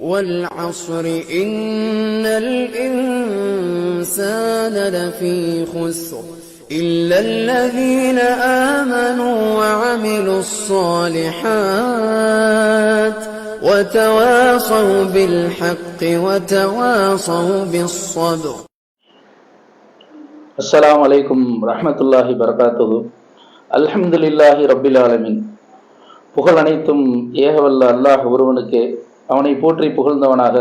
والعصر إن الإنسان لفي خسر إلا الذين آمنوا وعملوا الصالحات وتواصوا بالحق وتواصوا بالصبر அஸ்ஸலாமு அலைக்கும் ரஹ்மத்துல்லாஹி பரகாத்துஹு அல்ஹம்துலில்லாஹி ரப்பில் ஆலமீன் புகழ் அனைத்தும் ஏகவல்ல அல்லாஹ் ஒருவனுக்கே அவனை போற்றி புகழ்ந்தவனாக.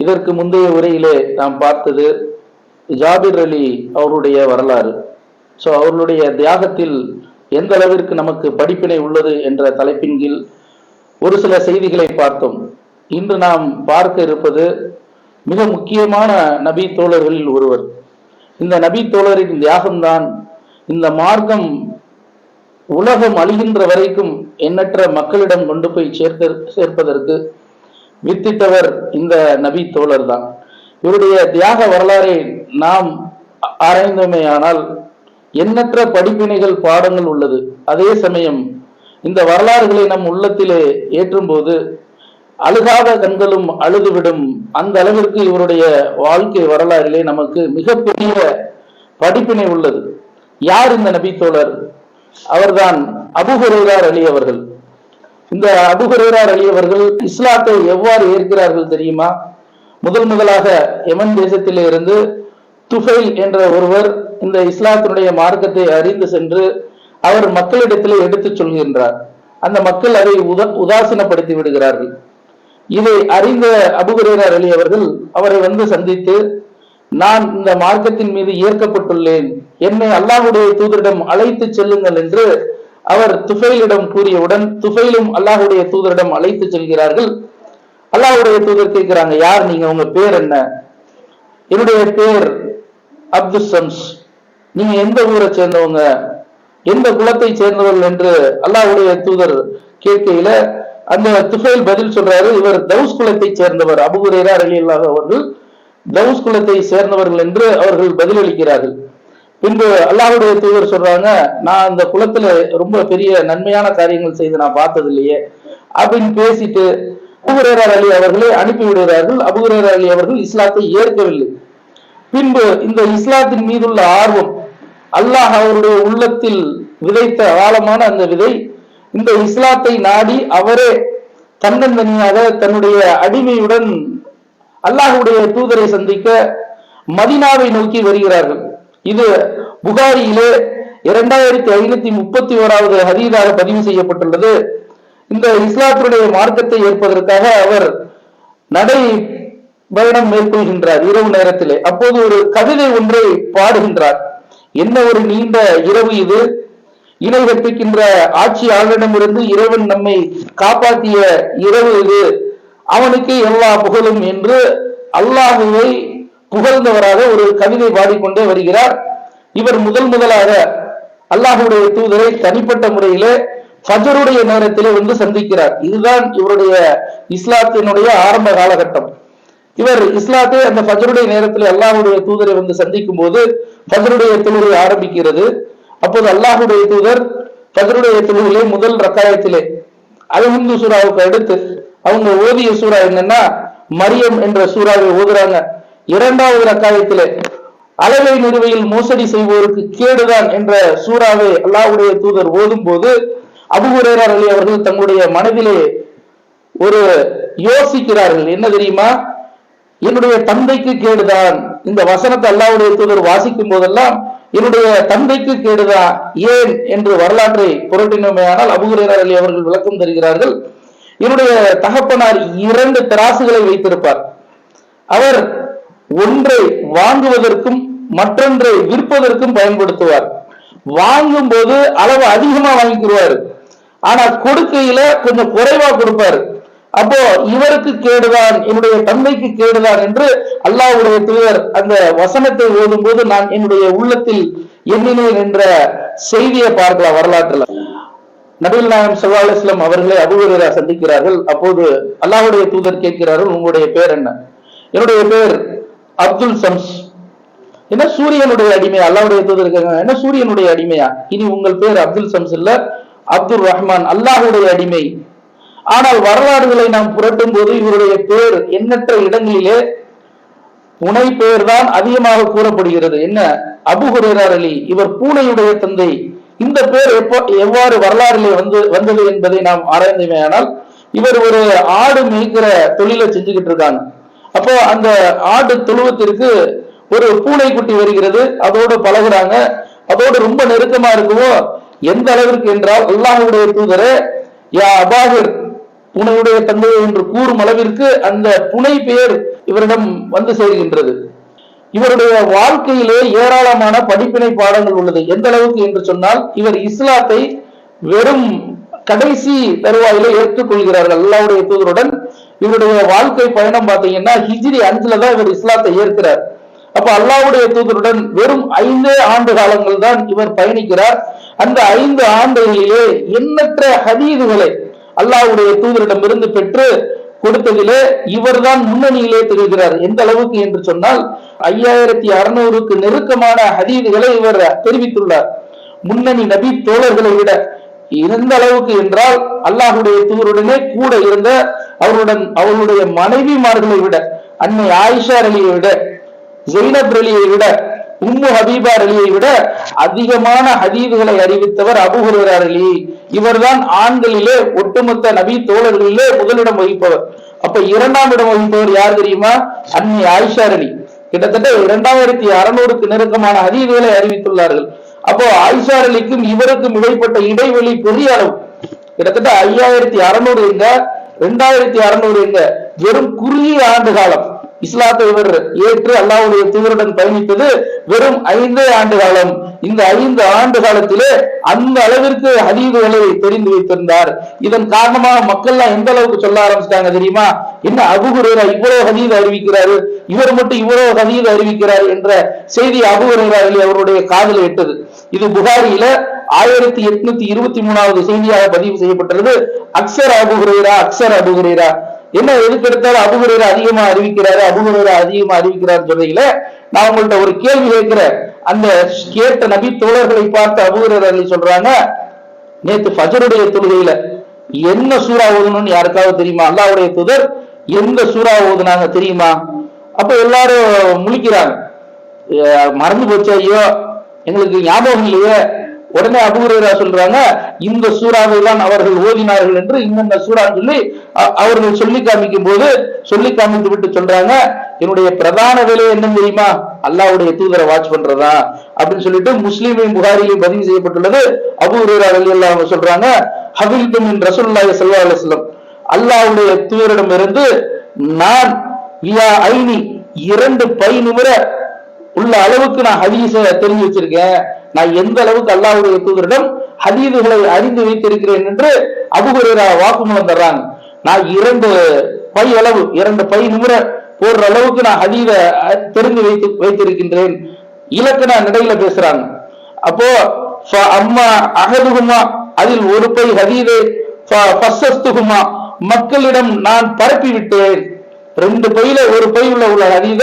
இதற்கு முந்தைய உரையிலே நாம் பார்த்தது ஜாபிர் அலி அவருடைய வரலாறு. ஸோ அவர்களுடைய தியாகத்தில் எந்த அளவிற்கு நமக்கு படிப்பினை உள்ளது என்ற தலைப்பின் கீழ் ஒரு சில செய்திகளை பார்த்தோம். இன்று நாம் பார்க்க இருப்பது மிக முக்கியமான நபி தோழர்களில் ஒருவர். இந்த நபி தோழரின் தியாகம்தான் இந்த மார்க்கம் உலகம் அழிகின்ற வரைக்கும் எண்ணற்ற மக்களிடம் கொண்டு போய் சேர்த்த சேர்ப்பதற்கு வித்திட்டவர் இந்த நபி தோழர் தான் இவருடைய தியாக வரலாறை நாம் ஆராய்ந்தோமேயானால் எண்ணற்ற படிப்பினைகள் பாடங்கள் உள்ளது. அதே சமயம் இந்த வரலாறுகளை நம் உள்ளத்திலே ஏற்றும்போது அழுகாத கண்களும் அழுதுவிடும். அந்த அளவிற்கு இவருடைய வாழ்க்கை வரலாறிலே நமக்கு மிகப்பெரிய படிப்பினை உள்ளது. யார் இந்த நபி தோழர்? அவர்தான் அபுஹுரேரார் அலி அவர்கள். இந்த அபுஹுரேரார் அலி அவர்கள் இஸ்லாத்தை எவ்வாறு ஏற்கிறார்கள் தெரியுமா? முதல் முதலாக யமன் தேசத்திலே இருந்து துஃபைல் என்ற ஒருவர் இந்த இஸ்லாத்தினுடைய மார்க்கத்தை அறிந்து சென்று அவர் மக்களிடத்திலே எடுத்துச் சொல்கின்றார். அந்த மக்கள் அதை உத உதாசீனப்படுத்தி விடுகிறார்கள். இதை அறிந்த அபுகுரேரார் அலி அவர்கள் அவரை வந்து சந்தித்து நான் இந்த மார்க்கத்தின் மீது ஈர்க்கப்பட்டுள்ளேன் என்னை அல்லாஹுடைய தூதரிடம் அழைத்து செல்லுங்கள் என்று அவர் துஃபைலிடம் கூறியவுடன் துஃபைலும் அல்லாஹுடைய தூதரிடம் அழைத்து செல்கிறார்கள். அல்லாஹுடைய தூதர் கேட்கிறாங்க யார் நீங்க? உங்க பேர் என்ன? என்னுடைய பேர் அப்துல் சம்ஸ் நீங்க எந்த ஊரை சேர்ந்தவங்க? எந்த குலத்தை சேர்ந்தவர்கள்? என்று அல்லாஹுடைய தூதர் கேட்கையில அந்த துஃபைல் பதில் சொல்றாரு இவர் தவுஸ் குலத்தை சேர்ந்தவர். அபுகுரேரா அலி அல்லாஹ் அவர்கள் தவுஸ் குலத்தை சேர்ந்தவர்கள் என்று அவர்கள் பதிலளிக்கிறார்கள். பின்பு அல்லாஹுடைய தூதர் சொல்றாங்க நான் அந்த குலத்துல ரொம்ப பெரிய நன்மையான காரியங்கள் செய்து நான் பார்த்தது இல்லையே அப்படின்னு பேசிட்டு அபுகுரேரா அலி அவர்களை அனுப்பி விடுகிறார்கள். அபுகுரேரா அலி அவர்கள் இஸ்லாத்தை ஏற்கவில்லை. பின்பு இந்த இஸ்லாத்தின் மீதுள்ள ஆர்வம் அல்லாஹ் அவருடைய உள்ளத்தில் விதைத்த ஆழமான அந்த விதை இந்த இஸ்லாத்தை நாடி அவரே தன்னந்தனியாக தன்னுடைய அடிமையுடன் அல்லாஹுடைய தூதரை சந்திக்க மதினாவை நோக்கி வருகிறார்கள். இது புகாரியிலே இரண்டாயிரத்தி ஐநூத்தி முப்பத்தி ஓராவது ஹதீதாக பதிவு செய்யப்பட்டுள்ளது. இந்த இஸ்லாத்தினுடைய மார்க்கத்தை ஏற்பதற்காக அவர் நடை பயணம் மேற்கொள்கின்றார் இரவு நேரத்திலே. அப்போது ஒரு கவிதை ஒன்றை பாடுகின்றார். என்ன ஒரு நீண்ட இரவு இது. இணை கற்பிக்கின்ற ஆட்சியாளரிடமிருந்து இறைவன் நம்மை காப்பாற்றிய இரவு இது. அவனுக்கு எல்லா புகழும் என்று அல்லாஹுவை புகழ்ந்தவராக ஒரு கவிதை பாடிக்கொண்டே வருகிறார். இவர் முதல் முதலாக அல்லாஹுடைய தூதரை தனிப்பட்ட முறையிலே ஃபஜருடைய நேரத்திலே வந்து சந்திக்கிறார். இதுதான் இவருடைய இஸ்லாத்தினுடைய ஆரம்ப காலகட்டம். இவர் இஸ்லாத்தை அந்த ஃபஜருடைய நேரத்தில் அல்லாஹுடைய தூதரை வந்து சந்திக்கும் போது ஃபஜருடைய தொழுகை ஆரம்பிக்கிறது. அப்போது அல்லாஹுடைய தூதர் ஃபஜருடைய தொழுகையிலே முதல் ரக்காயத்திலே அழி ஹிந்து சூறாவுக்கு அடுத்து. அவங்க ஓதிய சூறா என்னன்னா மரியம் என்ற சூறாவை ஓதுறாங்க. இரண்டாவது ரக்காயத்திலே அளவை நிறுவையில் மோசடி செய்வோருக்கு கேடுதான் என்ற சூறாவை அல்லாவுடைய தூதர் ஓதும் போது அபுஹுரேரர் அலி அவர்கள் தங்களுடைய மனதிலே ஒரு யோசிக்கிறார்கள். என்ன தெரியுமா? என்னுடைய தந்தைக்கு கேடுதான். இந்த வசனத்தை அல்லாவுடைய தூதர் வாசிக்கும் போதெல்லாம் என்னுடைய தந்தைக்கு கேடுதா? ஏன்? என்று வரலாற்றை புரட்டினோமே ஆனால் அபுகுரேரர் அலி அவர்கள் விளக்கம் தருகிறார்கள். என்னுடைய தகப்பனார் இரண்டு தராசுகளை வைத்திருப்பார். அவர் ஒன்றை வாங்குவதற்கும் மற்றொன்றை விற்பதற்கும் பயன்படுத்துவார். வாங்கும் போது அளவு அதிகமா வாங்கிக்கிடுவாரு ஆனா கொடுக்கையில கொஞ்சம் குறைவா கொடுப்பாரு. அப்போ இவருக்கு கேடுதான் என்னுடைய தந்தைக்கு கேடுதான் என்று அல்லாஹ்வுடைய தூதர் அந்த வசனத்தை ஓதும் போது நான் என்னுடைய உள்ளத்தில் எண்ணினேன் என்ற செய்தியை பார்க்கலாம் வரலாற்றுல. நபில் நாயம் சல்லா அலிஸ்லாம் அவர்களை அபுஹுரேரா சந்திக்கிறார்கள். அப்போது அல்லாவுடைய தூதர் கேட்கிறார்கள் உங்களுடைய பேர் என்ன? என்னுடைய பேர் அப்துல் சம்ஸ் என்ன சூரியனுடைய அடிமையா? அல்லாவுடைய தூதர் இருக்காங்க என்ன சூரியனுடைய அடிமையா? இனி உங்கள் பேர் அப்துல் சம்ஸ் இல்ல அப்துல் ரஹ்மான். அல்லாஹ்வுடைய அடிமை. ஆனால் வரலாறுகளை நாம் புரட்டும் போது இவருடைய பேர் எண்ணற்ற இடங்களிலே புனை பெயர் தான் அதிகமாக கூறப்படுகிறது. என்ன? அபுகுரேரார் அலி இவர் பூனையுடைய தந்தை. இந்த பேர் எப்போ எவ்வாறு வரலாறிலே வந்து வந்தது என்பதை நாம் ஆராய்ந்தமையானால் இவர் ஒரு ஆடு மேய்க்கிற தொழிலை செஞ்சுக்கிட்டு இருக்காங்க. அப்போ அந்த ஆடு தொழுவத்திற்கு ஒரு பூனை குட்டி வருகிறது. அதோடு பழகுறாங்க. அதோடு ரொம்ப நெருக்கமா இருக்குமோ? எந்த அளவிற்கு என்றால் அல்லாஹுடைய தூதரே யா அபாகர் புனையுடைய தந்தை என்று கூறும் அளவிற்கு அந்த புனை பெயர் இவரிடம் வந்து சேர்கின்றது. இவருடைய வாழ்க்கையிலே ஏராளமான படிப்பினை பாடங்கள் உள்ளது. எந்த அளவுக்கு என்று சொன்னால் இவர் இஸ்லாத்தை வெறும் கடைசி தருவாயிலே ஏற்றுக்கொள்கிறார்கள். அல்லாவுடைய தூதருடன் இவருடைய வாழ்க்கை பயணம் பார்த்தீங்கன்னா ஹிஜ்ரி அஞ்சுல தான் இவர் இஸ்லாத்தை ஏற்கிறார். அப்ப அல்லாவுடைய தூதருடன் வெறும் ஐந்தே ஆண்டு காலங்கள் தான் இவர் பயணிக்கிறார். அந்த ஐந்து ஆண்டுகளிலே எண்ணற்ற ஹதீதுகளை அல்லாவுடைய தூதரிடமிருந்து பெற்று கொடுத்ததிலே இவர்தான் முன்னணியிலே தெரிகிறார் எந்த அளவுக்கு என்று சொன்னால் ஐயாயிரத்தி அறுநூறுக்கு நெருக்கமான ஹதீதுகளை இவர் தெரிவித்துள்ளார். முன்னணி நபி தோழர்களை விட எந்த அளவுக்கு என்றால் அல்லாஹுடைய தூதருடனே கூட இருந்த அவருடன் அவருடைய மனைவிமார்களை விட அன்னை ஆயிஷா அலியை விட ஜெயினப் அலியை விட உம்மு ஹபீபா அலியை விட அதிகமான ஹதீதுகளை அறிவித்தவர் அபு அலி. இவர்தான் ஆண்களிலே ஒட்டுமொத்த நபி தோழர்களிலே முதலிடம் வகிப்பவர். அப்ப இரண்டாம் இடம் வகிப்பவர் யார் தெரியுமா? அன்னை ஆயிஷாரணி கிட்டத்தட்ட இரண்டாயிரத்தி அறுநூறுக்கு நெருக்கமான ஹதீதுகளை அறிவித்துள்ளார்கள். அப்போ ஆயிஷாரலிக்கும் இவருக்கும் இடைப்பட்ட இடைவெளி பெரிய அளவு. கிட்டத்தட்ட ஐயாயிரத்தி அறுநூறு எங்க ரெண்டாயிரத்தி அறுநூறு எங்க வெறும் குறுகிய ஆண்டு காலம். இஸ்லாத்தை இவர் ஏற்று அல்லாவுடைய தூதருடன் பயணித்தது வெறும் ஐந்தே ஆண்டு காலம். இந்த ஐந்து ஆண்டு காலத்திலே அந்த அளவிற்கு ஹதீதுகளை தெரிந்து வைத்திருந்தார். இதன் காரணமாக மக்கள் எல்லாம் எந்த அளவுக்கு சொல்ல ஆரம்பிச்சிட்டாங்க தெரியுமா? என்ன அபுகுரேரா இவ்வளவு ஹதீது அறிவிக்கிறாரு? இவர் மட்டும் இவ்வளவு ஹதீது அறிவிக்கிறார் என்ற செய்தி அபுகுரேரா அவருடைய காதல் எட்டது. இது புகாரியில ஆயிரத்தி எட்நூத்தி இருபத்தி மூணாவது செய்தியாக பதிவு செய்யப்பட்டுள்ளது அக்சர் அபுகுரேரா அக்சர் அபுகுரேரா என்ன எதுக்கு எடுத்தாலும் அபுகுரேரா அதிகமா அறிவிக்கிறாரு அபுகுரர் அதிகமா அறிவிக்கிறார் சொல்றீங்களே நான் உங்கள்ட்ட ஒரு கேள்வி கேட்கிறேன். அந்த கேட்ட நபி தோழர்களை பார்த்து அபுகுரேரா சொல்றாங்க? நேத்து ஃபஜருடைய தொழுகையில என்ன சூறா ஓதணும்னு யாருக்காவது தெரியுமா? அல்லாவுடைய துதர் எந்த சூறா ஓதுனாங்க தெரியுமா? அப்ப எல்லாரும் முழிக்கிறாங்க. மறந்து போச்சு? ஐயோ எங்களுக்கு ஞாபகம் இல்லையே. உடனே அபுரேரா சொல்றாங்க இந்த சூறாவை தான் அவர்கள் ஓதினார்கள் என்று இந்தந்த சூறான்னு சொல்லி அவர்கள் சொல்லி காமிக்கும் போது சொல்லி காமித்து விட்டு சொல்றாங்க என்னுடைய பிரதான வேலை என்ன தெரியுமா? அல்லாவுடைய தூதரை வாட்ச் பண்றதா? அப்படின்னு சொல்லிட்டு முஸ்லீமையும் புகாரிலையும் பதிவு செய்யப்பட்டுள்ளது. அபூரேரா அலி அவங்க சொல்றாங்க ஹபில் பின் ரசூலுல்லாஹி ஸல்லல்லாஹு அலைஹி அல்லாஹ்வுடைய தூதரிடம் இருந்து நான் வியா ஐனி இரண்டு பை நிமிர உள்ள அளவுக்கு நான் ஹதீஸ தெரிஞ்சு வச்சிருக்கேன் நான் எந்த அளவுக்கு அல்லாஹுடைய தூதரிடம் ஹதீதுகளை அறிந்து வைத்திருக்கிறேன் என்று அபுகுரேரா வாக்குமூலம் தர்றாங்க. நான் இரண்டு பை அளவு இரண்டு பை நிமிர போடுற அளவுக்கு நான் ஹதீத தெரிந்து வைத்து வைத்திருக்கின்றேன். இலக்கண நடையில பேசுறாங்க. அப்போ அம்மா அகதுகுமா அதில் ஒரு பை ஹதீது மக்களிடம் நான் பரப்பி விட்டேன் ரெண்டு பையில ஒரு பை உள்ள உள்ள ஹதீத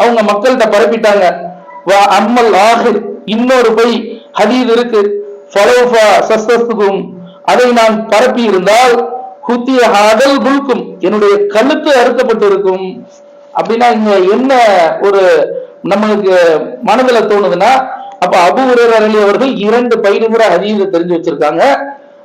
அவங்க மக்கள்கிட்ட பரப்பிட்டாங்க. வா அம்மல் ஆஹிர். இன்னொரு பை ஹதீது இருக்கு. அதை நான் பரப்பி இருந்தால் குத்திய ஹதல் குல்கும். என்னுடைய கழுத்து அறுக்கப்பட்டு இருக்கும் அப்படின்னா இங்க என்ன ஒரு நம்மளுக்கு மனதுல தோணுதுன்னா அப்ப அபு ஹுரைரா அவர்கள் இரண்டு பையனுங்கிற ஹதீத தெரிஞ்சு வச்சிருக்காங்க.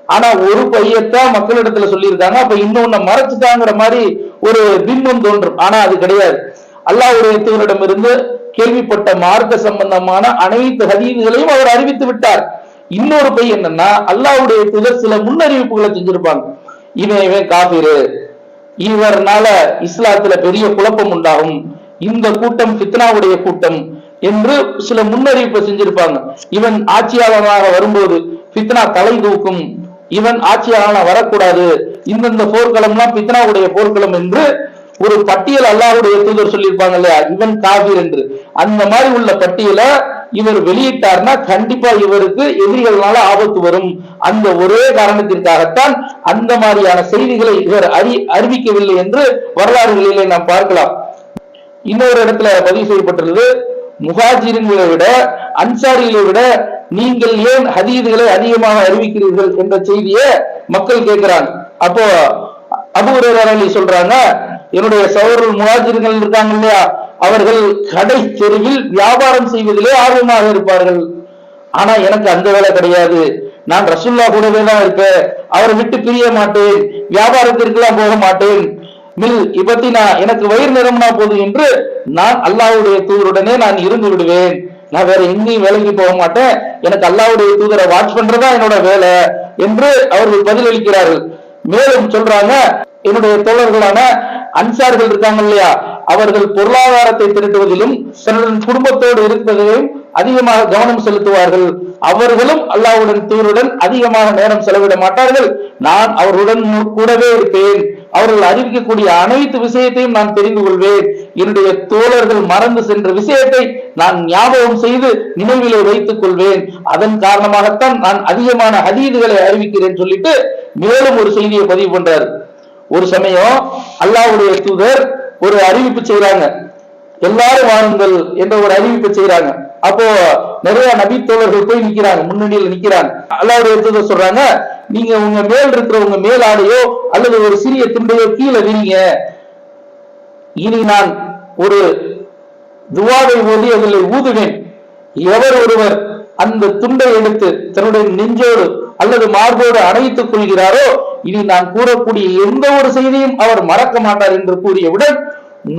ஆனா ஒரு பையத்தான் மக்களிடத்துல சொல்லியிருக்காங்க. அப்ப இன்னொன்னு மறைச்சிட்டாங்கிற மாதிரி ஒரு பிம்பம் தோன்றும். ஆனா அது கிடையாது. அல்லாஹ்வுடைய தூதரிடமிருந்து கேள்விப்பட்ட மார்க்க சம்பந்தமான அனைத்து ஹதீதுகளையும் அவர் அறிவித்து விட்டார். இன்னொரு பை என்னன்னா அல்லாவுடைய தூதர் சில முன்னறிவிப்புகளை செஞ்சிருப்பாங்க. இவன் இவன் காபிரு. இவர்னால இஸ்லாத்துல பெரிய குழப்பம் உண்டாகும். இந்த கூட்டம் ஃபித்னாவுடைய கூட்டம் என்று சில முன்னறிவிப்பை செஞ்சிருப்பாங்க. இவன் ஆட்சியாளனாக வரும்போது ஃபித்னா தலை தூக்கும். இவன் ஆட்சியாளனா வரக்கூடாது. இந்தந்த போர்க்களம்லாம் பித்னாவுடைய போர்க்களம் என்று ஒரு பட்டியல் அல்லாஹுடைய தூதர் சொல்லியிருப்பாங்க இல்லையா? இவன் காபீர் என்று. அந்த மாதிரி உள்ள பட்டியலை இவர் வெளியிட்டார்னா கண்டிப்பா இவருக்கு எதிரிகள்னால ஆபத்து வரும். அந்த ஒரே காரணத்திற்காகத்தான் அந்த மாதிரியான செய்திகளை இவர் அறி அறிவிக்கவில்லை என்று வரலாறுகளிலே நாம் பார்க்கலாம். இன்னொரு இடத்துல பதிவு செய்யப்பட்டுள்ளது. முஹாஜிர்களை விட அன்சாரிகளை விட நீங்கள் ஏன் ஹதீதுகளை அதிகமாக அறிவிக்கிறீர்கள் என்ற செய்தியை மக்கள் கேட்கிறாங்க. அப்போ அபுரர் அலி சொல்றாங்க என்னுடைய சகோதரர்கள் முலாஜிர்கள் இருக்காங்க இல்லையா? அவர்கள் கடை தெருவில் வியாபாரம் செய்வதிலே ஆர்வமாக இருப்பார்கள். ஆனா எனக்கு அந்த வேலை கிடையாது. நான் ரசுல்லா கூடவே தான் இருப்பேன். அவரை விட்டு பிரிய மாட்டேன். வியாபாரத்திற்கெல்லாம் போக மாட்டேன். மில் இப்பத்தினா எனக்கு வயிறு நிரம்பினா போதும் என்று நான் அல்லாவுடைய தூதருடனே நான் இருந்து விடுவேன். நான் வேற எங்கேயும் வேலைக்கு போக மாட்டேன். எனக்கு அல்லாவுடைய தூதரை வாட்ச் பண்றதா என்னோட வேலை என்று அவர்கள் பதிலளிக்கிறார்கள். மேலும் சொல்றாங்க என்னுடைய தோழர்களான அன்சார்கள் இருக்காங்க இல்லையா? அவர்கள் பொருளாதாரத்தை திரட்டுவதிலும் தன்னுடன் குடும்பத்தோடு இருப்பதிலும் அதிகமாக கவனம் செலுத்துவார்கள். அவர்களும் அல்லாஹ்வுடன் தூருடன் அதிகமாக நேரம் செலவிட மாட்டார்கள். நான் அவர்களுடன் கூடவே இருப்பேன். அவர்கள் அறிவிக்கக்கூடிய அனைத்து விஷயத்தையும் நான் தெரிந்து கொள்வேன். என்னுடைய தோழர்கள் மறந்து சென்ற விஷயத்தை நான் ஞாபகம் செய்து நினைவிலே வைத்துக் கொள்வேன். அதன் காரணமாகத்தான் நான் அதிகமான அதீதுகளை அறிவிக்கிறேன் சொல்லிட்டு மேலும் ஒரு செய்தியை பதிவு பண்றாரு. ஒரு சமயம் அல்லாஹ்வுடைய தூதர் ஒரு அறிவிப்பு செய்யறாங்க எல்லாரும் வாருங்கள் என்ற ஒரு அறிவிப்பு செய்யறாங்க அப்போ நிறைய நபி தோழர்கள் போய் நிக்கிறாங்க முன்னணியில் நிக்கிறாங்க. அல்லாவுடைய தூதர் சொல்றாங்க நீங்க உங்க மேல் இருக்கிற உங்க அல்லது ஒரு சிறிய துண்டையோ கீழே விரிங்க. இனி நான் ஒரு துவாவை ஓதி அதில் ஊதுவேன். எவர் ஒருவர் அந்த துண்டை எடுத்து தன்னுடைய நெஞ்சோடு அல்லது மார்போடு அணைத்துக் கொள்கிறாரோ இனி நான் கூறக்கூடிய எந்த ஒரு செய்தியும் அவர் மறக்க மாட்டார் என்று கூறியவுடன்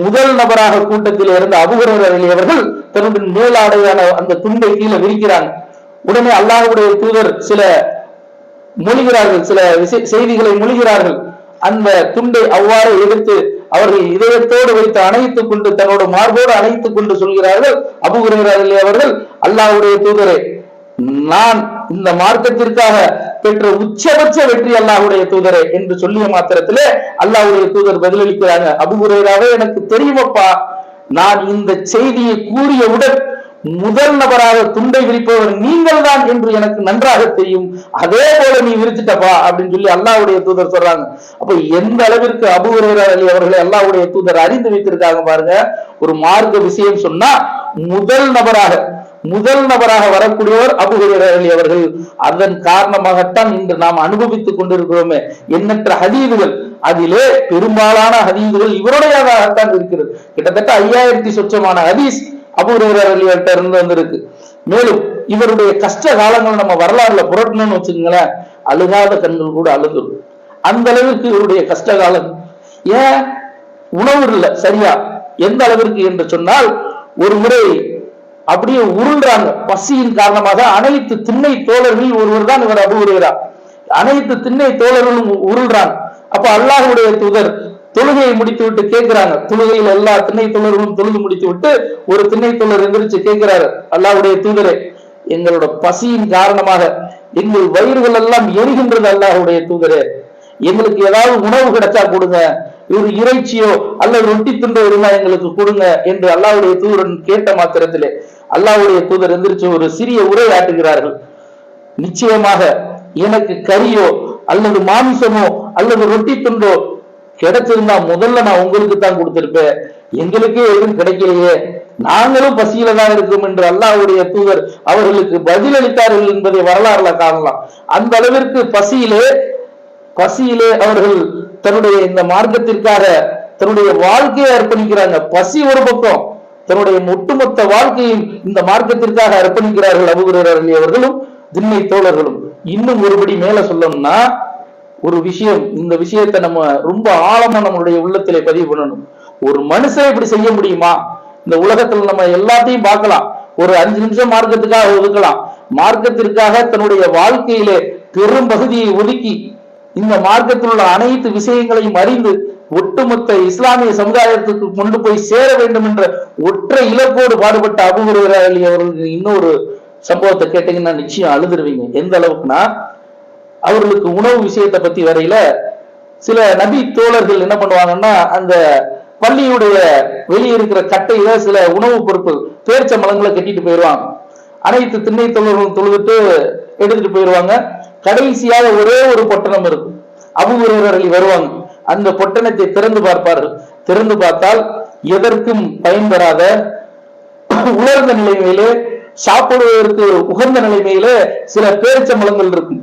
முதல் நபராக கூட்டத்தில் இருந்த அபுகுரர் அவர்கள் தன்னுடைய மேலாடையான அந்த துண்டை கீழே விரிக்கிறாங்க. உடனே அல்லாஹுடைய தூதர் சில மொழிகிறார்கள் சில செய்திகளை மொழிகிறார்கள். அந்த துண்டை அவ்வாறு எடுத்து அவர்கள் இதயத்தோடு வைத்து அணைத்துக் கொண்டு தன்னோட மார்போடு அணைத்துக் கொண்டு சொல்கிறார்கள் அபுகுரையர் அவர்கள். அல்லாஹ்வுடைய தூதரே நான் இந்த மார்க்கத்திற்காக பெற்ற உச்சபட்ச வெற்றி அல்லாஹுடைய தூதரே என்று சொல்லிய மாத்திரத்திலே அல்லாஹ்வுடைய தூதர் பதிலளிக்கிறாங்க. அபுகுரையராக எனக்கு தெரியுமப்பா நான் இந்த செய்தியை கூறியவுடன் முதல் நபராக துண்டை விரிப்பவர் நீங்கள் தான் என்று எனக்கு நன்றாக தெரியும். அதே போல நீ விரிச்சிட்டப்பா அப்படின்னு சொல்லி அல்லாவுடைய தூதர் சொல்றாங்க. அப்ப எந்த அளவிற்கு அபு அலி அவர்களை அல்லாவுடைய தூதர் அறிந்து வைத்திருக்காங்க பாருங்க. ஒரு மார்க்க விஷயம் சொன்னா முதல் நபராக முதல் நபராக வரக்கூடியவர் அபு அவர்கள். அதன் காரணமாகத்தான் இன்று நாம் அனுபவித்துக் கொண்டிருக்கிறோமே. எண்ணற்ற ஹதீதுகள். அதிலே பெரும்பாலான ஹதீதுகள் இவருடையதாகத்தான் இருக்கிறது. கிட்டத்தட்ட ஐயாயிரத்தி சொச்சமான ஹதீஸ் அபூர்வர்கிட்ட இருந்து வந்திருக்கு. மேலும் இவருடைய கஷ்ட காலங்கள் நம்ம வரலாறுல புரட்டணும்னு வச்சுக்கோங்களேன். அழுகாத கண்கள் கூட அழுதும் அந்த அளவிற்கு இவருடைய கஷ்ட காலம். ஏன்? உணவு இல்லை சரியா? எந்த அளவிற்கு என்று சொன்னால் ஒரு முறை அப்படியே உருள்றாங்க. பசியின் காரணமாக அனைத்து திண்ணை தோழர்களில் ஒருவர் தான் இவர் அபூர்வரா அனைத்து திண்ணை தோழர்களும் உருள்றாங்க. அப்ப அல்லாஹுடைய தூதர் தொழுகையை முடித்து விட்டு கேட்கிறாங்க. தொழுகையில் எல்லா திண்ணை தோழர்களும் தொழுது முடித்து விட்டு ஒரு திண்ணை தோழர் எந்திரிச்சு கேட்கிறாரு. அல்லாஹ்வுடைய தூதரே எங்களோட பசியின் காரணமாக எங்கள் வயிறுகள் எல்லாம் எரிகின்றது அல்லாஹுடைய தூதரே. எங்களுக்கு ஏதாவது உணவு கிடைச்சா கொடுங்க. ஒரு இறைச்சியோ அல்லது ரொட்டி துண்டோ இருந்தா எங்களுக்கு கொடுங்க என்று அல்லாவுடைய தூதரன் கேட்ட மாத்திரத்திலே அல்லாவுடைய தூதர் எந்திரிச்சு ஒரு சிறிய உரை ஆட்டுகிறார்கள். நிச்சயமாக எனக்கு கறியோ அல்லது மாமிசமோ அல்லது ரொட்டி துண்டோ கிடைச்சிருந்தா முதல்ல நான் உங்களுக்கு தான் கொடுத்திருப்பேன். எங்களுக்கே எதுவும் கிடைக்கலையே. நாங்களும் பசியில தான் இருக்கோம் என்று அல்லாவுடைய தூதர் அவர்களுக்கு பதிலளித்தார்கள் என்பதை வரலாறுல காணலாம். அந்த அளவிற்கு பசியிலே பசியிலே அவர்கள் தன்னுடைய இந்த மார்க்கத்திற்காக தன்னுடைய வாழ்க்கையை அர்ப்பணிக்கிறாங்க. பசி ஒரு பக்கம். தன்னுடைய ஒட்டுமொத்த வாழ்க்கையும் இந்த மார்க்கத்திற்காக அர்ப்பணிக்கிறார்கள் அபுகுரர் அவர்களும் திண்ணை தோழர்களும். இன்னும் ஒருபடி மேல சொல்லணும்னா ஒரு விஷயம் இந்த விஷயத்தை நம்ம ரொம்ப ஆழமா நம்மளுடைய உள்ளத்திலே பதிவு பண்ணணும். ஒரு மனுஷன் இப்படி செய்ய முடியுமா? இந்த உலகத்துல நம்ம எல்லாத்தையும் பார்க்கலாம். ஒரு அஞ்சு நிமிஷம் மார்க்கத்துக்காக ஒதுக்கலாம். மார்க்கத்திற்காக தன்னுடைய வாழ்க்கையிலே பெரும் பகுதியை ஒதுக்கி இந்த மார்க்கத்தில் உள்ள அனைத்து விஷயங்களையும் அறிந்து ஒட்டுமொத்த இஸ்லாமிய சமுதாயத்துக்கு கொண்டு போய் சேர வேண்டும் என்ற ஒற்றை இலக்கோடு பாடுபட்ட அபுகுருவர் அலி அவர்களுக்கு இன்னொரு சம்பவத்தை கேட்டீங்கன்னா நிச்சயம் அழுதுருவீங்க. எந்த அளவுக்குன்னா அவர்களுக்கு உணவு விஷயத்தை பத்தி வரையில சில நபி தோழர்கள் என்ன பண்ணுவாங்கன்னா அந்த பள்ளியுடைய வெளியே இருக்கிற கட்டையில சில உணவுப் பொருட்கள் மலங்களை கட்டிட்டு போயிடுவாங்க. அனைத்து திண்ணை தோழர்களும் தொழுதுட்டு எடுத்துட்டு போயிடுவாங்க. கடைசியாக ஒரே ஒரு பொட்டணம் இருக்கும். அபுகுரர்கள் வருவாங்க. அந்த பொட்டணத்தை திறந்து பார்ப்பார்கள். திறந்து பார்த்தால் எதற்கும் பயன்பெறாத உலர்ந்த நிலைமையிலே சாப்பிடுவதற்கு உகந்த நிலைமையிலே சில பேரிச்சம்பழங்கள் இருக்கும்.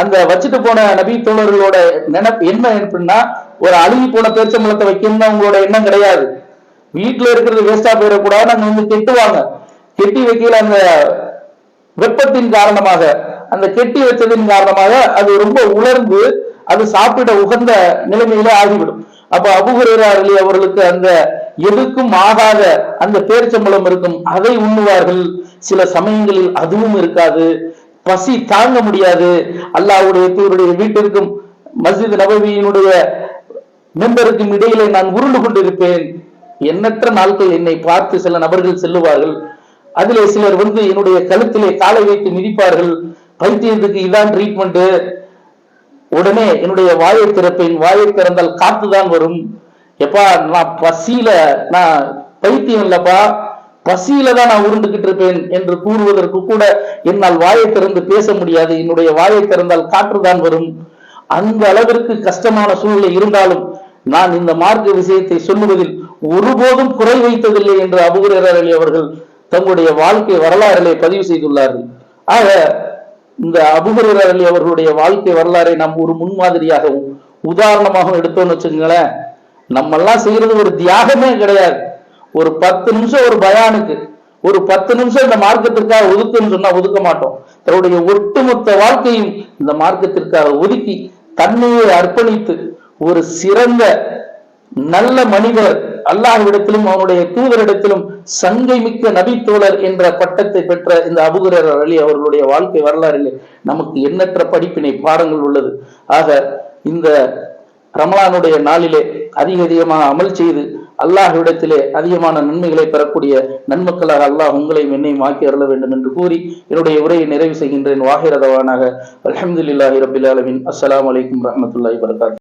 அந்த வச்சுட்டு போன நபி தோழர்களோட நினைப்பு என்ன எப்படின்னா ஒரு அழுகி போன பேரிச்சம்பழத்தை வைக்கணும்னு அவங்களோட எண்ணம் கிடையாது. வீட்டுல இருக்கிறது வேஸ்டா போயிடக்கூடாது அங்க வந்து கெட்டுவாங்க. கெட்டி வைக்கல அந்த வெப்பத்தின் காரணமாக அந்த கெட்டி வச்சதின் காரணமாக அது ரொம்ப உலர்ந்து அது சாப்பிட உகந்த நிலைமையில ஆகிவிடும். அப்ப அபுகுரேராளி அவர்களுக்கு அந்த எதுக்கும் ஆகாத அந்த பேரிச்சம்பழம் இருக்கும். அதை உண்ணுவார்கள். சில சமயங்களில் அதுவும் இருக்காது. பசி தாங்க முடியாது. அல்லாவுடைய தூருடைய வீட்டிற்கும் மஸ்ஜித் நபவியினுடைய மெம்பருக்கும் இடையிலே நான் உருண்டு கொண்டிருப்பேன். எண்ணற்ற நாட்கள் என்னை பார்த்து சில நபர்கள் செல்லுவார்கள். அதிலே சிலர் வந்து என்னுடைய கழுத்திலே காலை வைத்து மிதிப்பார்கள். பைத்தியத்துக்கு இதான் ட்ரீட்மெண்ட் உடனே என்னுடைய வாயை திறப்பேன். வாயை திறந்தால் காத்துதான் வரும். எப்பா நான் பசியில நான் பைத்தியம் இல்லப்பா. பசியில தான் நான் உருண்டுகிட்டு இருப்பேன் என்று கூறுவதற்கு கூட என்னால் வாயை திறந்து பேச முடியாது. என்னுடைய வாயை திறந்தால் காற்றுதான் வரும். அந்த அளவிற்கு கஷ்டமான சூழ்நிலை இருந்தாலும் நான் இந்த மார்க்க விஷயத்தை சொல்லுவதில் ஒருபோதும் குறை வைத்ததில்லை என்று அபுகுரர் அவர்கள் தங்களுடைய வாழ்க்கை வரலாறுகளை பதிவு செய்துள்ளார்கள். ஆக இந்த அபுகுரர் அலி அவர்களுடைய வாழ்க்கை வரலாறை நாம் ஒரு முன்மாதிரியாகவும் உதாரணமாகவும் எடுத்தோம்னு வச்சுக்கோங்களேன். நம்ம எல்லாம் செய்யறது ஒரு தியாகமே கிடையாது. ஒரு பத்து நிமிஷம் ஒரு பயானுக்கு ஒரு பத்து நிமிஷம் இந்த மார்க்கத்திற்காக ஒதுக்குன்னு சொன்னா ஒதுக்க மாட்டோம். தன்னுடைய ஒட்டுமொத்த வாழ்க்கையும் இந்த மார்க்கத்திற்காக ஒதுக்கி தன்னையை அர்ப்பணித்து ஒரு சிறந்த நல்ல மனிதர் அல்லாஹ்விடத்திலும் அவனுடைய தூதரிடத்திலும் சங்கை மிக்க நபித்தோழர் என்ற பட்டத்தை பெற்ற இந்த அபுகுரர் அலி அவர்களுடைய வாழ்க்கை வரலாறிலே நமக்கு எண்ணற்ற படிப்பினை பாடங்கள் உள்ளது. ஆக இந்த ரமலானுடைய நாளிலே அதிக அதிகமாக அமல் செய்து அல்லாஹ்விடத்திலே அதிகமான நன்மைகளை பெறக்கூடிய நன்மக்களாக அல்லாஹ் உங்களையும் என்னையும் ஆக்கி அருள வேண்டும் என்று கூறி என்னுடைய உரையை நிறைவு செய்கின்றேன். வாகிரதவானாக அலமதுல்லாஹி ரபில் அலமின் அஸ்லாம் வலைக்கம் ரஹ்மத்துல்லாஹி வரகாத்